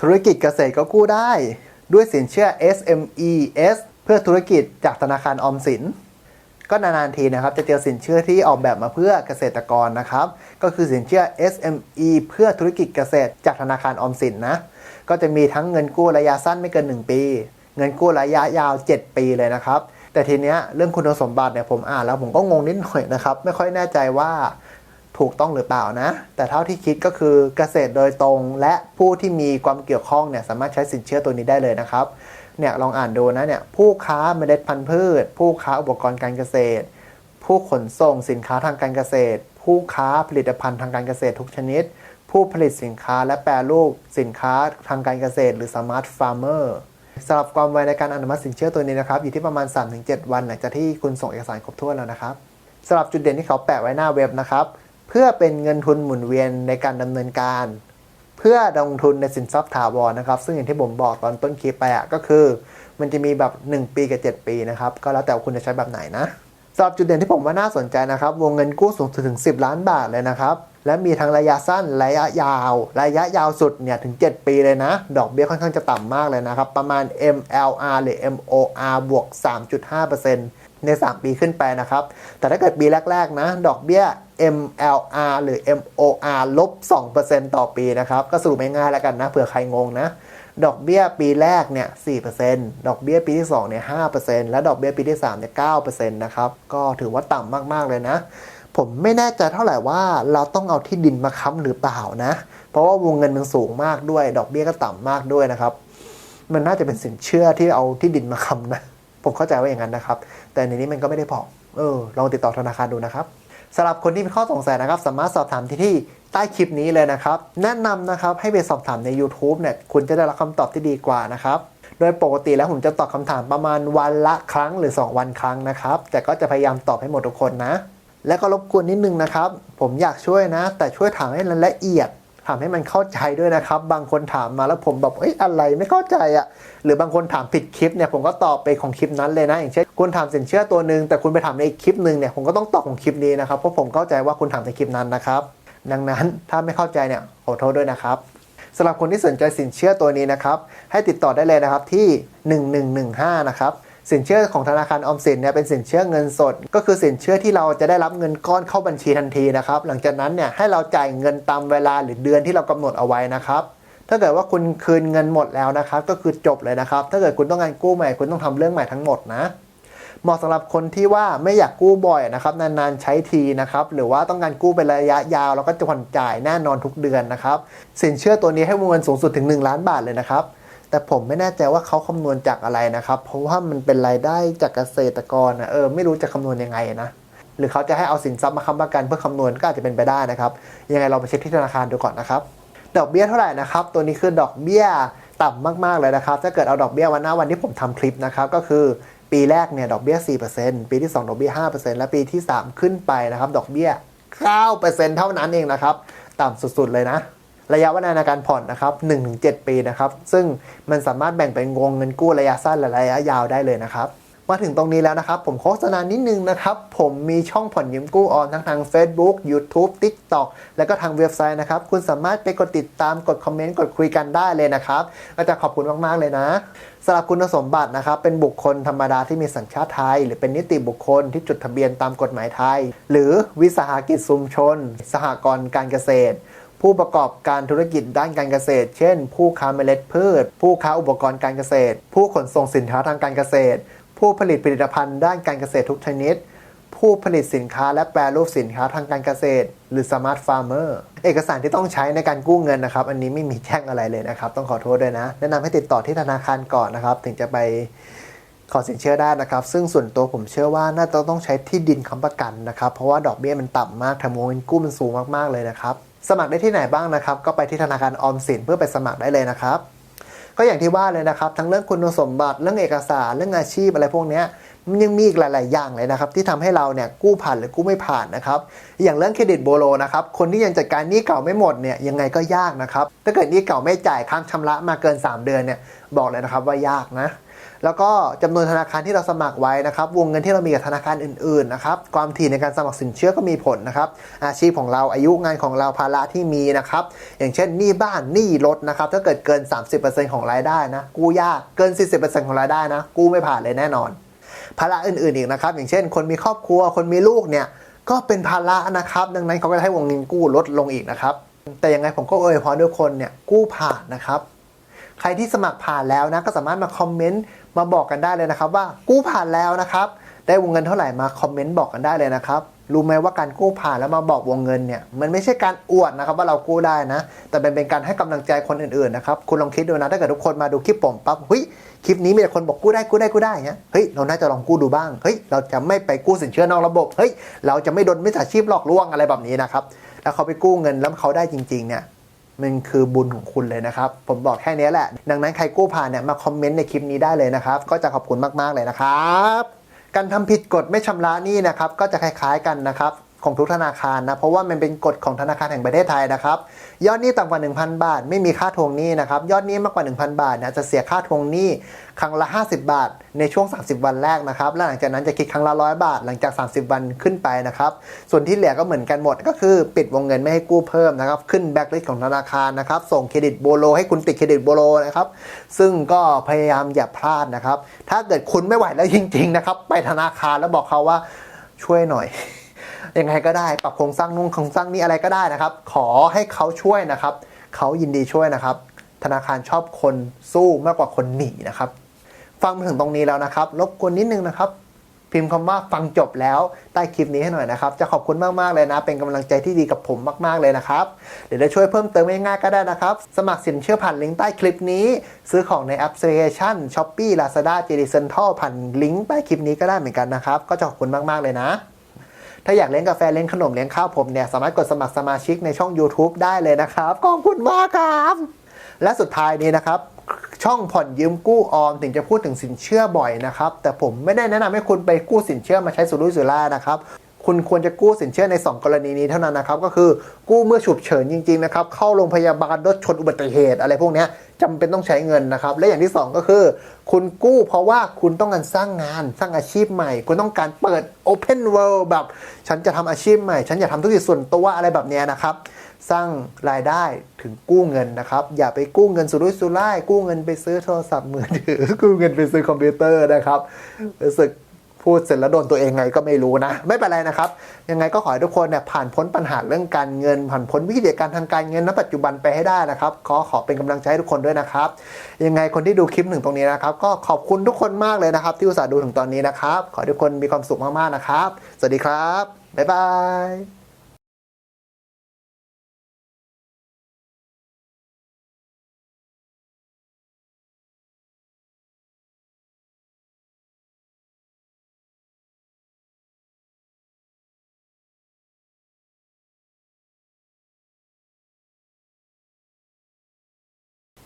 ธุรกิจเกษตรก็กู้ได้ ด้วยสินเชื่อ SMES เพื่อธุรกิจจากธนาคารออมสิน ก็นานๆทีนะครับ จะเจอสินเชื่อที่ออกแบบมาเพื่อเกษตรกรนะครับ ก็คือสินเชื่อ SME เพื่อธุรกิจเกษตรจากธนาคารออมสินนะ ก็จะมีทั้งเงินกู้ระยะสั้นไม่เกิน 1 ปี เงินกู้ระยะยาว 7 ปีเลยนะครับ แต่ทีเนี้ยเรื่องคุณสมบัติเนี่ยผมอ่านแล้วผมก็งงนิดหน่อยนะครับ ไม่ค่อยแน่ใจว่า ถูกต้องหรือเปล่านะ แต่เท่าที่คิดก็คือเกษตรโดยตรง และผู้ที่มีความเกี่ยวข้องเนี่ยสามารถใช้สินเชื่อตัวนี้ได้เลยนะครับเนี่ยลองอ่านดูนะเนี่ยผู้ค้าเมล็ดพันธุ์พืช ผู้ค้าอุปกรณ์การเกษตร ผู้ขนส่งสินค้าทางการเกษตร ผู้ค้าผลิตภัณฑ์ทางการเกษตรทุกชนิด ผู้ผลิตสินค้าและแปรรูปสินค้าทางการเกษตร หรือสมาร์ทฟาร์มเมอร์สำหรับความไวในการอนุมัติสินเชื่อตัวนี้นะครับอยู่ที่ประมาณ 3-7 วันหลังจากที่คุณส่งเอกสารครบถ้วนแล้วนะครับสำหรับจุดเด่นที่เขาแปะไว้หน้าเว็บนะครับ เพื่อเป็นเงินทุนหมุนเวียนในการดำเนินการ เพื่อลงทุนในสินทรัพย์ถาวรนะครับ ซึ่งอย่างที่ผมบอกตอนต้นคลิปไปอะก็คือ มันจะมีแบบ 1 ปีกับ 7 ปีนะครับ ก็แล้วแต่คุณจะใช้แบบไหนนะสำหรับจุดเด่นที่ผมว่าน่าสนใจนะครับ วงเงินกู้สูงถึง 10 ล้านบาทเลยนะครับ และมีทั้งระยะสั้นระยะยาว ระยะยาวสุดเนี่ยถึง 7 ปีเลยนะ ดอกเบี้ยค่อนข้างจะต่ำมากเลยนะครับ ประมาณ MLR หรือ MOR บวก 3.5%ใน 3 ปีขึ้นไปนะครับ แต่ถ้าเกิดปีแรก ๆ นะ ดอกเบี้ย MLR หรือ MOR ลบ 2%ต่อปีนะครับ ก็สรุปง่ายๆแล้วกันนะเผื่อใครงงนะดอกเบี้ยปีแรกเนี่ย4%ดอกเบี้ยปีที่2เนี่ย5%และดอกเบี้ยปีที่3เนี่ย9%นะครับ ก็ถือว่าต่ำมากๆเลยนะ ผมไม่แน่ใจเท่าไหร่ว่าเราต้องเอาที่ดินมาค้ำหรือเปล่านะ เพราะว่าวงเงินมันสูงมากด้วย ดอกเบี้ยก็ต่ำมากด้วยนะครับ มันน่าจะเป็นสินเชื่อที่เอาที่ดินมาค้ำนะ ผมเข้าใจว่าอย่างนั้นนะครับ แต่ในนี้มันก็ไม่ได้บอกเออ ลองติดต่อธนาคารดูนะครับสำหรับคนที่มีข้อสงสัยนะครับ สามารถสอบถามที่ที่ใต้คลิปนี้เลยนะครับ แนะนำนะครับให้ไปสอบถามใน YouTube เนี่ยคุณจะได้รับคำตอบที่ดีกว่านะครับโดยปกติแล้วผมจะตอบคำถามประมาณวันละครั้งหรือ 2 วันครั้งนะครับ แต่ก็จะพยายามตอบให้หมดทุกคนนะ และก็รบกวนนิดนึงนะครับ ผมอยากช่วยนะ แต่ช่วยถามให้ละเอียด ถามให้มันเข้าใจด้วยนะครับ บางคนถามมาแล้วผมแบบเอ้ยอะไรไม่เข้าใจอะ่ะ หรือบางคนถามผิดคลิปเนี่ยผมก็ตอบไปของคลิปนั้นเลยนะ อย่างเช่นคุณถามสินเชื่อตัวหนึ่งแต่คุณไปถามในอีกคลิปหนึ่งเนี่ยผมก็ต้องตอบของคลิปนี้นะครับเพราะผมเข้าใจว่าคุณถามในคลิปนั้นนะครับ ดังนั้นถ้าไม่เข้าใจเนี่ยขอโทษด้วยนะครับสำหรับคนที่สนใจสินเชื่อตัวนี้นะครับ ให้ติดต่อได้เลยนะครับที่ 1115 นะครับ สินเชื่อของธนาคารออมสินเนี่ยเป็นสินเชื่อเงินสด ก็คือสินเชื่อที่เราจะได้รับเงินก้อนเข้าบัญชีทันทีนะครับ หลังจากนั้นเนี่ยให้เราจ่ายเงินตามเวลาหรือเดือนที่เรากำหนดเอาไว้นะครับถ้าเกิดว่าคุณคืนเงินหมดแล้วนะครับ ก็คือจบเลยนะครับ ถ้าเกิดคุณต้องการกู้ใหม่ คุณต้องทำเรื่องใหม่ทั้งหมดนะ เหมาะสำหรับคนที่ว่าไม่อยากกู้บ่อยนะครับ นานๆใช้ทีนะครับ หรือว่าต้องการกู้เป็นระยะยาว แล้วก็จะผ่อนจ่ายแน่นอนทุกเดือนนะครับ สินเชื่อตัวนี้ให้วงเงินสูงสุดถึง 1 ล้านบาทเลยนะครับ แต่ผมไม่แน่ใจว่าเขาคำนวณจากอะไรนะครับ เพราะว่ามันเป็นรายได้จากเกษตรกรนะเออไม่รู้จะคำนวณยังไงนะหรือเขาจะให้เอาสินทรัพย์มาค้ำประกันเพื่อคำนวณก็อาจจะเป็นไปได้นะครับ ยังไงเราไปเช็คที่ธนาคารดูก่อนนะครับ ดอกเบี้ยเท่าไหร่นะครับ ตัวนี้คือดอกเบี้ยต่ำมากๆเลยนะครับ ถ้าเกิดเอาดอกเบี้ยวันหน้าวันที่ผมทำคลิปนะครับ ก็คือปีแรกเนี่ยดอกเบี้ย 4%ปีที่ 2 ดอกเบี้ย 5%และปีที่ 3 ขึ้นไปนะครับ ดอกเบี้ย 9%เท่านั้นเองนะครับ ต่ำสุดๆเลยนะ ระยะเวลาในการผ่อนนะครับ1-7 ปีนะครับ ซึ่งมันสามารถแบ่งเป็นวงเงินกู้ระยะสั้นและระยะยาวได้เลยนะครับมาถึงตรงนี้แล้วนะครับ ผมโฆษณานิดนึงนะครับ ผมมีช่องผ่อนยืมกู้ออนทั้งทาง Facebook YouTube TikTok แล้วก็ทางเว็บไซต์นะครับ คุณสามารถไปกดติดตามกดคอมเมนต์ กดคุยกันได้เลยนะครับก็จะขอบคุณมาก ๆ เลยนะสำหรับคุณสมบัตินะครับ เป็นบุคคลธรรมดาที่มีสัญชาติไทย หรือเป็นนิติบุคคลที่จดทะเบียนตามกฎหมายไทย หรือวิสาหกิจชุมชน สหกรณ์การเกษตร ผู้ประกอบการธุรกิจด้านการเกษตร เช่น ผู้ค้าเมล็ดพืช ผู้ค้าอุปกรณ์การเกษตร ผู้ขนส่งสินค้าทางการเกษตร ผู้ผลิตผลิตภัณฑ์ด้านการเกษตรทุกชนิด ผู้ผลิตสินค้าและแปรรูปสินค้าทางการเกษตร หรือ Smart Farmer เอกสารที่ต้องใช้ในการกู้เงินนะครับ อันนี้ไม่มีแจ้งอะไรเลยนะครับ ต้องขอโทษด้วยนะ แนะนำให้ติดต่อที่ธนาคารก่อนนะครับ ถึงจะไปขอสินเชื่อได้นะครับ ซึ่งส่วนตัวผมเชื่อว่าน่าจะต้องใช้ที่ดินค้ำประกันนะครับ เพราะว่าดอกเบี้ยมันต่ำมากแถมวงเงินกู้มันสูงมากๆเลยนะครับ สมัครได้ที่ไหนบ้างนะครับ ก็ไปที่ธนาคารออมสินเพื่อไปสมัครได้เลยนะครับ ก็อย่างที่ว่าเลยนะครับ ทั้งเรื่องคุณสมบัติเรื่องเอกสารเรื่องอาชีพอะไรพวกนี้ยมันยังมีอีกหลาย ๆ อย่างเลยนะครับ ที่ทำให้เราเนี่ยกู้ผ่านหรือกู้ไม่ผ่านนะครับ อย่างเรื่องเครดิตโบโลนะครับ คนที่ยังจัดการหนี้เก่าไม่หมดเนี่ยยังไงก็ยากนะครับ ถ้าเกิดหนี้เก่าไม่จ่ายค้างชำระมาเกิน 3 เดือนเนี่ยบอกเลยนะครับว่ายากนะ แล้วก็จำนวนธนาคารที่เราสมัครไว้นะครับวงเงินที่เรามีกับธนาคารอื่นๆนะครับความถี่ในการสมัครสินเชื่อก็มีผลนะครับอาชีพของเราอายุงานของเราภาระที่มีนะครับอย่างเช่นหนี้บ้านหนี้รถนะครับถ้าเกิดเกิน 30%ของรายได้นะกู้ยากเกิน 40%ของรายได้นะกู้ไม่ผ่านเลยแน่นอน ภาระอื่นๆอีกนะครับอย่างเช่น คนมีครอบครัวคนมีลูกเนี่ยก็เป็นภาระนะครับ ดังนั้นเขาก็จะให้วงเงินกู้ลดลงอีกนะครับแต่ยังไงผมก็เอวยพรทุกคนเนี่ยกู้ผ่านนะครับ ใครที่สมัครผ่านแล้วนะก็สามารถมาคอมเมนต์มาบอกกันได้เลยนะครับ ว่ากู้ผ่านแล้วนะครับ ได้วงเงินเท่าไหร่มาคอมเมนต์บอกกันได้เลยนะครับรู้ไหมว่าการกู้ผ่านแล้วมาบอกวงเงินเนี่ยมันไม่ใช่การอวดนะครับว่าเรากู้ได้นะ แต่เป็นเป็นการให้กำลังใจคนอื่นๆนะครับคุณลองคิดดูนะถ้าเกิดทุกคนมาดูคลิปผมปั๊บเฮ้ยคลิปนี้มีแต่คนบอกกู้ได้กู้ได้กู้ได้เงี้ยเฮ้ยเราน่าจะลองกู้ดูบ้างเฮ้ยเราจะไม่ไปกู้สินเชื่อนอกระบบเฮ้ยเราจะไม่โดนมิจฉาชีพหลอกลวงอะไรแบบนี้นะครับแล้วเขาไปกู้เงินแล้วเขาได้จริงๆเนี่ย มันคือบุญของคุณเลยนะครับ ผมบอกแค่นี้แหละ ดังนั้นใครกู้ผ่านเนี่ยมาคอมเมนต์ในคลิปนี้ได้เลยนะครับ ก็จะขอบคุณมาก ๆ เลยนะครับ การทำผิดกฎไม่ชำระหนี้นะครับ ก็จะคล้าย ๆ กันนะครับ ของทุกธนาคารนะ เพราะว่ามันเป็นกฎของธนาคารแห่งประเทศไทยนะครับ ยอดหนี้ต่ำกว่า 1,000 บาท ไม่มีค่าทวงหนี้นะครับ ยอดหนี้มากกว่า 1,000 บาทนี่ยจะเสียค่าทวงหนี้ครั้งละ 50 บาท ในช่วง 30 วันแรกนะครับ และหลังจากนั้นจะคิดครั้งละ 100 บาท หลังจาก 30 วันขึ้นไปนะครับ ส่วนที่เหลือก็เหมือนกันหมด ก็คือปิดวงเงินไม่ให้กู้เพิ่มนะครับ ขึ้นแบ็คลิสต์ของธนาคารนะครับ ส่งเครดิตโบโลให้คุณติดเครดิตโบโลนะครับ ซึ่งก็พยายามอย่าพลาดนะครับ ถ้าเกิดคุณไม่ไหวแล้วจริง ๆ นะครับ ไปธนาคารแล้วบอกเขาว่าช่วยหน่อย ยังไงก็ได้ปรับโครงสร้างนุ่งโครงสร้างนี้อะไรก็ได้นะครับ ขอให้เขาช่วยนะครับ เขายินดีช่วยนะครับ ธนาคารชอบคนสู้มากกว่าคนหนีนะครับ ฟังมาถึงตรงนี้แล้วนะครับรบกวนนิดนึงนะครับ พิมพ์คำว่าฟังจบแล้วใต้คลิปนี้ให้หน่อยนะครับ จะขอบคุณมากๆเลยนะ เป็นกำลังใจที่ดีกับผมมากๆเลยนะครับเดี๋ยวจะช่วยเพิ่มเติมง่ายๆก็ได้นะครับ สมัครสินเชื่อผ่านลิงก์ใต้คลิปนี้ ซื้อของในแอปพลิเคชัน Shopee Lazada JD Central ผ่านลิงก์ใต้คลิปนี้ก็ได้เหมือนกันนะครับ ก็จะขอบคุณมากๆเลยนะ ถ้าอยากเลี้ยงกาแฟเลี้ยงขนมเลี้ยงข้าวผมเนี่ยสามารถกดสมัครสมาชิกในช่อง YouTube ได้เลยนะครับ ขอบคุณมากครับ และสุดท้ายนี้นะครับช่องผ่อนยืมกู้ออมถึงจะพูดถึงสินเชื่อบ่อยนะครับ แต่ผมไม่ได้แนะนำให้คุณไปกู้สินเชื่อมาใช้สุรุ่ยสุร่ายนะครับ คุณควรจะกู้สินเชื่อใน 2 กรณีนี้เท่านั้นนะครับ ก็คือกู้เมื่อฉุกเฉินจริงๆนะครับ เข้าโรงพยาบาลรถชนอุบัติเหตุ อะไรพวกนี้จำเป็นต้องใช้เงินนะครับ และอย่างที่ 2 ก็คือ คุณกู้เพราะว่าคุณต้องการสร้างงานสร้างอาชีพใหม่ คุณต้องการเปิด Open World แบบ ฉันจะทำอาชีพใหม่ ฉันอยากทำธุรกิจส่วนตัวอะไรแบบนี้นะครับสร้างรายได้ถึงกู้เงินนะครับ อย่าไปกู้เงินสุรุ่ยสุร่ายกู้เงินไปซื้อโทรศัพท์มือถือกู้เงินไปซื้อคอมพิวเตอร์นะครับรู้สึก พูดเสร็จแล้วโดนตัวเองไงก็ไม่รู้นะ ไม่เป็นไรนะครับ ยังไงก็ขอให้ทุกคนเนี่ยผ่านพ้นปัญหาเรื่องการเงิน ผ่านพ้นวิกฤตการทางการเงินณปัจจุบันไปให้ได้นะครับขอขอเป็นกำลังใจให้ทุกคนด้วยนะครับ ยังไงคนที่ดูคลิปถึงตรงนี้นะครับ ก็ขอบคุณทุกคนมากเลยนะครับ ที่อุตส่าห์ดูถึงตอนนี้นะครับ ขอให้ทุกคนมีความสุขมากๆนะครับ สวัสดีครับบ๊ายบาย